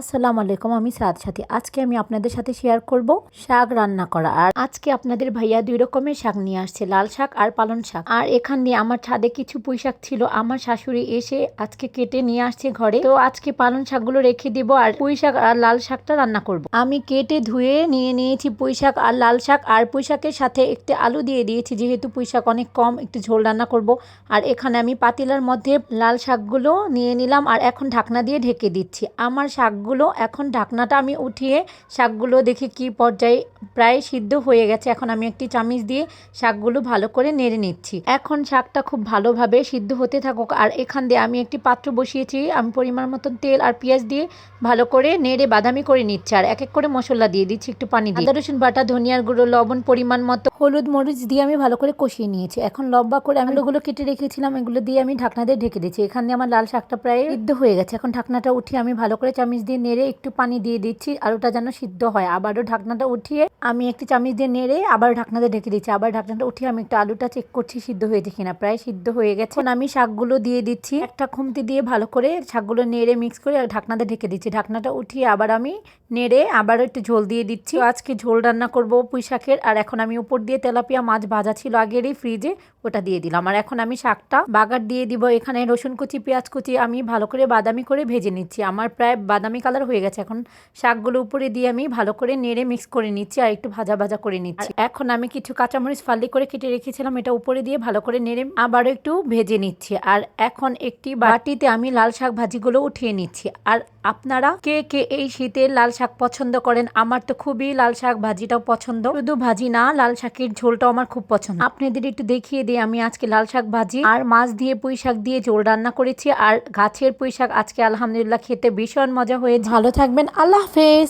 আসসালামু আলাইকুম, আমি সাদ সাথী। আজকে আমি আপনাদের সাথে শেয়ার করব শাক রান্না করা। আর আজকে আপনাদের ভাইয়া দুই রকমের শাক নিয়ে আসছে, লাল শাক আর পালন শাক। আর এখান দিয়ে আমার ছাদে কিছু পুঁই শাক ছিল, আমার শাশুড়ি এসে আজকে কেটে নিয়ে আসছে ঘরে। তো আজকে পালন শাকগুলো রেখে দিব আর পুঁই শাক আর লাল শাকটা রান্না করব। আমি কেটে ধুয়ে নিয়ে নিয়েছি পুঁই শাক আর লাল শাক। আর পুঁই শাকের সাথে একটি আলু দিয়ে দিয়েছি, যেহেতু পুঁই শাক অনেক কম, একটু ঝোল রান্না করব। আর এখানে আমি পাতিলার মধ্যে লাল শাকগুলো নিয়ে নিলাম আর এখন ঢাকনা দিয়ে ঢেকে দিচ্ছি। আমার শাকগুলো, এখন ঢাকনাটা আমি উঠিয়ে শাকগুলো দেখি কি পর্যায়ে প্রায় সিদ্ধ হয়ে গেছে। এখন আমি একটি চামিচ দিয়ে শাকগুলো ভালো করে নেড়ে নিচ্ছি। এখন শাকটা খুব ভালোভাবে সিদ্ধ হতে থাকুক। আর এখান দিয়ে আমি একটি পাত্র বসিয়েছি। আমি পরিমাণ মতন তেল আর পেঁয়াজ দিয়ে ভালো করে নেড়ে বাদামি করে নিচ্ছি। আর এক এক করে মশলা দিয়ে দিচ্ছি, একটু পানি দিয়ে। আদা, রসুন, বাটা, ধনিয়ার গুঁড়ো, লবণ, পরিমাণ মতো হলুদ মরিচ দিয়ে আমি ভালো করে কষিয়ে নিয়েছি। এখন লম্বা করে আমি ওগুলো কেটে রেখেছিলাম। এগুলো দিয়ে আমি ঢাকনা দিয়ে ঢেকে দিচ্ছি এখান দিয়ে আমার লাল শাকটা প্রায় সিদ্ধ হয়ে গেছে। এখন ঢাকনাটা উঠিয়ে আমি ভালো করে চামিচ দিয়ে নেড়ে একটু পানি দিয়ে দিচ্ছি আলুটা যেন সিদ্ধ হয়। আবারও ঢাকনাটা উঠিয়ে আমি একটি চামিচ দিয়ে নেড়ে আবার ঢাকনা দিয়ে ঢেকে দিচ্ছি। আবার ঢাকনাটা উঠিয়ে আমি একটু আলুটা চেক করছি সিদ্ধ হয়েছে কিনা। প্রায় সিদ্ধ হয়ে গেছে। আমি শাকগুলো দিয়ে দিচ্ছি। একটা খুমতি দিয়ে ভালো করে শাকগুলো নেড়ে মিক্স করে ঢাকনাতে ঢেকে দিচ্ছি। ঢাকনাটা উঠিয়ে আবার আমি নেড়ে আবার একটু ঝোল দিয়ে দিচ্ছি। আজকে ঝোল রান্না করব পুঁই শাকের। আর এখন আমি উপর দিয়ে তেলাপিয়া মাছ ভাজা ছিল আগেরই ফ্রিজে ওটা দিয়ে দিলাম। আর এখন আমি শাকটা বাগার দিয়ে দিব। এখানে রসুন কুচি, পেঁয়াজ কুচি আমি ভালো করে বাদামি করে ভেজে নিচ্ছি। আমার প্রায় বাদামি কালার হয়ে গেছে। এখন শাকগুলো উপরে দিয়ে আমি ভালো করে নেড়ে মিক্স করে নিচ্ছি আর একটু ভাজা ভাজা করে নিচ্ছি। এখন আমি কিছু কাঁচামরিচ ফালি করে কেটে রেখেছিলাম এটা উপরে দিয়ে ভালো করে নেড়ে আবারও একটু ভেজে নিচ্ছি। আর এখন একটি বাটিতে আমি লাল শাক ভাজিগুলো উঠিয়ে নিচ্ছি। আর আপনারা? কে কে এই শীতে লাল শাক পছন্দ করেন? আমার তো খুবই লাল শাক, ভাজিটাও পছন্দ। শুধু ভাজি না, লাল শাকের ঝোলটাও আমার খুব পছন্দ। আপনাদের একটু দেখিয়ে দিই, আমি আজকে লাল শাক ভাজি আর মাছ দিয়ে পুঁই শাক দিয়ে ঝোল রান্না করেছি। আর গাছের পুঁই শাক আজকে আলহামদুলিল্লাহ খেতে ভীষণ মজা হয়ে ভালো থাকবেন, আল্লাহ হাফেজ।